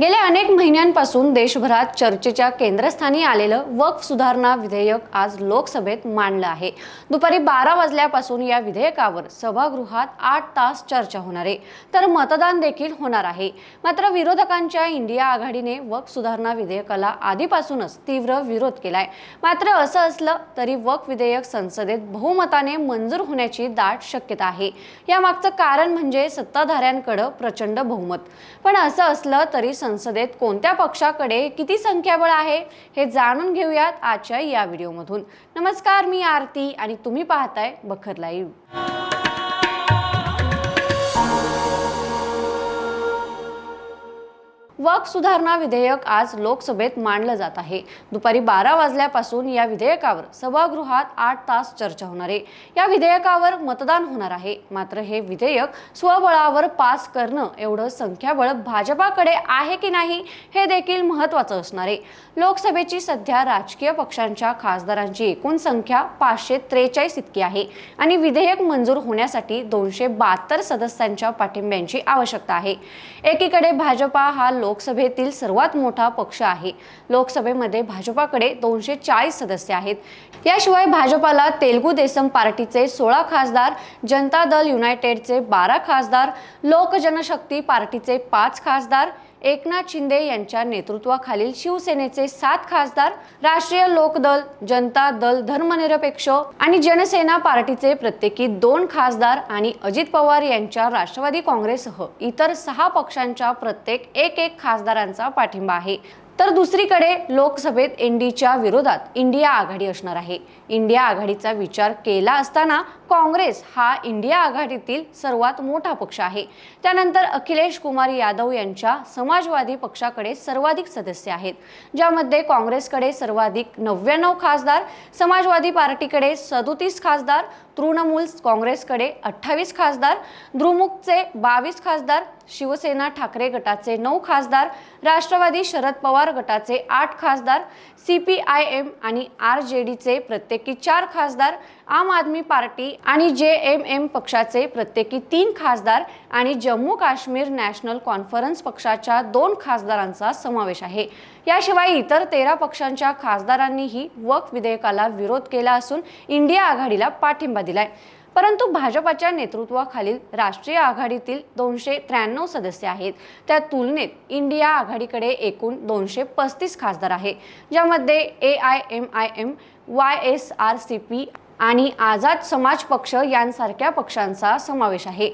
गेल्या अनेक महिन्यांपासून देशभरात चर्चेच्या केंद्रस्थानी आलेलं वक्फ सुधारणा विधेयक आज लोकसभेत मांडलं आहे. दुपारी बारा वाजल्यापासून या विधेयकावर सभागृहात आठ तास चर्चा होणार आहे. तर मतदान देखील होणार आहे. मात्र विरोधकांच्या इंडिया आघाडीने वक्फ सुधारणा विधेयकाला आधीपासूनच तीव्र विरोध केलाय. मात्र असं असलं तरी वक्फ विधेयक संसदेत बहुमताने मंजूर होण्याची दाट शक्यता आहे. यामागचं कारण म्हणजे सत्ताधाऱ्यांकडं प्रचंड बहुमत. पण असं असलं तरी संसदेत कोणत्या पक्षाकडे किती संख्याबळ आहे हे जाणून घेऊयात आजच्या या व्हिडिओमधून. नमस्कार मी आरती आणि तुम्ही पाहताय बखर लाईव्ह. वक सुधारणा विधेयक आज लोकसभेत मांडलं जात आहे. दुपारी बारा वाजल्यापासून या विधेयकावर सभागृहात आठ तास चर्चा होणार आहे. या विधेयकावर मतदान होणार आहे. मात्र हे विधेयक स्वबळावर पास करणं एवढं संख्याबळ भाजपाकडे आहे की नाही हे देखील महत्त्वाचं असणार आहे. लोकसभेची सध्या राजकीय पक्षांच्या खासदारांची एकूण संख्या पाचशे त्रेचाळीस इतकी आहे आणि विधेयक मंजूर होण्यासाठी दोनशे बहात्तर सदस्यांच्या पाठिंब्यांची आवश्यकता आहे. एकीकडे भाजपा हा लोकसभेतील सर्वात मोठा पक्ष आहे. लोकसभेमध्ये भाजपाकडे दोनशे चाळीस सदस्य आहेत. याशिवाय भाजपाला तेलगू देसम पार्टीचे सोळा खासदार जनता दल युनायटेडचे बारा खासदार लोक जनशक्ती पार्टीचे पाच खासदार एकनाथ शिंदे यांच्या नेतृत्वाखालील शिवसेनेचे सात खासदार राष्ट्रीय लोकदल जनता दल धर्मनिरपेक्ष आणि जनसेना पार्टीचे प्रत्येकी दोन खासदार आणि अजित पवार यांच्या राष्ट्रवादी काँग्रेससह इतर सहा पक्षांच्या प्रत्येक एक एक खासदारांचा पाठिंबा आहे. तर दुसरीकडे लोकसभेत एनडीच्या विरोधात इंडिया आघाडी असणार आहे. इंडिया आघाडीचा विचार केला असताना काँग्रेस हा इंडिया आघाडीतील सर्वात मोठा पक्ष आहे. त्यानंतर अखिलेश कुमार यादव यांच्या समाजवादी पक्षाकडे सर्वाधिक सदस्य आहेत ज्यामध्ये काँग्रेसकडे सर्वाधिक नव्याण्णव खासदार समाजवादी पार्टीकडे सदोतीस खासदार तृणमूल काँग्रेसकडे अठ्ठावीस खासदार द्रुमुकचे बावीस खासदार शिवसेना ठाकरे गटाचे नऊ खासदार राष्ट्रवादी शरद पवार गटाचे आठ खासदार सी पी आय एम आणि आर जे डीचे प्रत्येकी चार खासदार आम आदमी पार्टी आणि जे एम एम पक्षाचे प्रत्येकी तीन खासदार आणि जम्मू काश्मीर नॅशनल कॉन्फरन्स पक्षाच्या दोन खासदारांचा समावेश आहे. याशिवाय इतर तेरा पक्षांच्या खासदारांनीही वक विधेयकाला विरोध केला असून इंडिया आघाडीला पाठिंबा दिलाय. परंतु भाजपाच्या नेतृत्वाखालील राष्ट्रीय आघाडीतील दोनशे त्र्याण्णव सदस्य आहेत. त्या तुलनेत इंडिया आघाडीकडे एकूण दोनशे पस्तीस खासदार आहे. ज्यामध्ये A I M I M Y S R C P आणि आझाद समाज पक्ष यांसारख्या पक्षांचा समावेश आहे.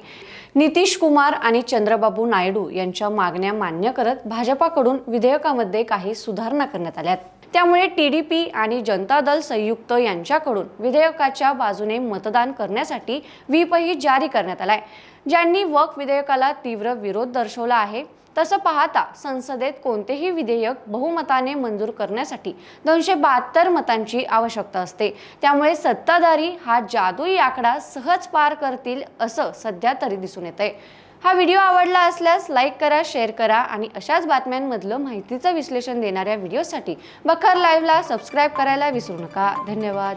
नितीश कुमार आणि चंद्रबाबू नायडू यांच्या मागण्या मान्य करत भाजपाकडून विधेयकामध्ये काही सुधारणा करण्यात आल्यात. त्यामुळे टी डी पी आणि जनता दल संयुक्त यांच्याकडून विधेयकाच्या बाजूने मतदान करण्यासाठी व्हीपही जारी करण्यात आलाय. ज्यांनी वक विधेयकाला तीव्र विरोध दर्शवला आहे तसं पाहता संसदेत कोणतेही विधेयक बहुमताने मंजूर करण्यासाठी दोनशे बहात्तर मतांची आवश्यकता असते. त्यामुळे सत्ताधारी हा जादुई आकडा सहज पार करतील असं सध्या तरी दिसून येत आहे हा व्हिडिओ आवडला असल्यास लाईक करा शेअर करा आणि अशाच बातम्यांमधलं माहितीचं विश्लेषण देणाऱ्या व्हिडिओसाठी बखर लाईव्हला सबस्क्राईब करायला विसरू नका. धन्यवाद.